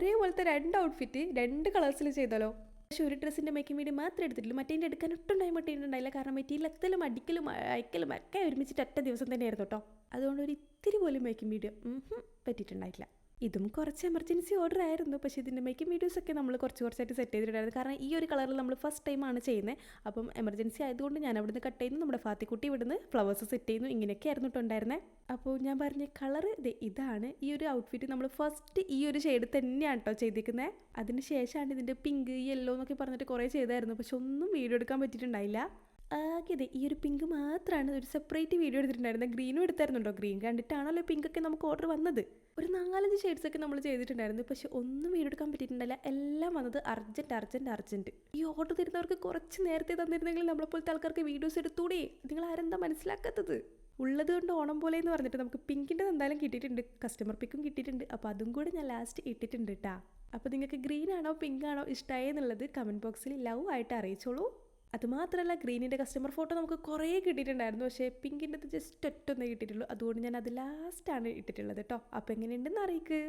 ഒരേപോലത്തെ രണ്ട് ഔട്ട്ഫിറ്റ് രണ്ട് കളേഴ്സിൽ ചെയ്താലോ? പക്ഷെ ഒരു ഡ്രസ്സിന്റെ മേക്കിംഗ് വീഡിയോ മാത്രമേ എടുത്തിട്ടുള്ളൂ മറ്റേന്റെ എടുക്കാൻ ഒട്ടും ടൈം ഇട്ടിട്ടുണ്ടായില്ല കാരണം എത്തലും അടിക്കലും അയക്കലും ഒക്കെ ഒരുമിച്ചിട്ട് ഒറ്റ ദിവസം തന്നെയായിരുന്നു കേട്ടോ. അതുകൊണ്ട് ഒരു ഇത്തിരി പോലും മേക്കിംഗ് വീഡിയോ പറ്റിയിട്ടുണ്ടായിട്ടില്ല. ഇതും കുറച്ച് എമർജൻസി ഓർഡർ ആയിരുന്നു. പക്ഷേ ഇതിന്റെ മേക്കിംഗ് വീഡിയോസ് ഒക്കെ നമ്മൾ കുറച്ച് കുറച്ചായിട്ട് സെറ്റ് ചെയ്തിട്ടുണ്ടായിരുന്നു. കാരണം ഈ ഒരു കളറിൽ നമ്മൾ ഫസ്റ്റ് ടൈമാണ് ചെയ്യുന്നത് അപ്പം എമർജൻസി ആയതുകൊണ്ട് ഞാൻ അവിടുന്ന് കട്ട് ചെയ്യുന്നു. നമ്മുടെ ഫാത്തിക്കുട്ടി ഇവിടുന്ന് ഫ്ലവേഴ്സ് സെറ്റ് ചെയ്യുന്നു. ഇങ്ങനെയൊക്കെ ആയിരുന്നു ഉണ്ടായിരുന്നത് അപ്പോൾ ഞാൻ പറഞ്ഞ കളർ ഇതാണ്. ഈ ഒരു ഔട്ട്ഫിറ്റ് നമ്മൾ ഫസ്റ്റ് ഈ ഒരു ഷെയ്ഡ് തന്നെയാണ് കേട്ടോ ചെയ്തിരിക്കുന്നത് അതിന് ശേഷമാണ് ഇതിന്റെ പിങ്ക് യെല്ലോ എന്നൊക്കെ പറഞ്ഞിട്ട് കുറേ ചെയ്തായിരുന്നു. പക്ഷെ ഒന്നും വീഡിയോ എടുക്കാൻ പറ്റിയിട്ടുണ്ടായില്ല. ആകെ ഇത് ഈ ഒരു പിങ്ക് മാത്രമാണ് ഒരു സെപ്പറേറ്റ് വീഡിയോ എടുത്തിട്ടുണ്ടായിരുന്നത് ഗ്രീനും എടുത്തായിരുന്നുണ്ടോ ഗ്രീൻ കണ്ടിട്ടാണല്ലോ പിങ്ക് ഒക്കെ നമുക്ക് ഓർഡർ വന്നത്. ഒരു നാലഞ്ച് ഷെയ്ഡ്സ് ഒക്കെ നമ്മൾ ചെയ്തിട്ടുണ്ടായിരുന്നു. പക്ഷെ ഒന്നും വീഡിയോ എടുക്കാൻ പറ്റിയിട്ടുണ്ടായില്ല. എല്ലാം വന്നത് അർജന്റ് അർജന്റ് അർജന്റ് ഈ ഓർഡർ തരുന്നവർക്ക് കുറച്ച് നേരത്തെ തന്നിരുന്നെങ്കിൽ നമ്മളെപ്പോലത്തെ ആൾക്കാർക്ക് വീഡിയോസ് എടുത്തൂടെ? നിങ്ങൾ ആരെന്താ മനസ്സിലാക്കാത്തത്? ഉള്ളത് കൊണ്ട് ഓണം പോലെ എന്ന് പറഞ്ഞിട്ട് നമുക്ക് പിങ്കിന്റെ എന്തായാലും കിട്ടിയിട്ടുണ്ട്. കസ്റ്റമർ പിക്കും കിട്ടിയിട്ടുണ്ട്. അപ്പോൾ അതും കൂടെ ഞാൻ ലാസ്റ്റ് ഇട്ടിട്ടുണ്ട് കേട്ടാ അപ്പോൾ നിങ്ങൾക്ക് ഗ്രീൻ ആണോ പിങ്ക് ആണോ ഇഷ്ടമായി എന്നുള്ളത് കമന്റ് ബോക്സിൽ ലവ് ആയിട്ട് അറിയിച്ചോളൂ. അതുമാത്രമല്ല ഗ്രീനിന്റെ കസ്റ്റമർ ഫോട്ടോ നമുക്ക് കുറേ കിട്ടിയിട്ടുണ്ടായിരുന്നു. പക്ഷേ പിങ്കിന്റെ ജസ്റ്റ് ഒറ്റൊന്നേ കിട്ടിയിട്ടുള്ളൂ. അതുകൊണ്ട് ഞാൻ അത് ലാസ്റ്റാണ് ഇട്ടിട്ടുള്ളത് കേട്ടോ അപ്പോൾ എങ്ങനെയുണ്ടെന്ന് അറിയിക്ക്.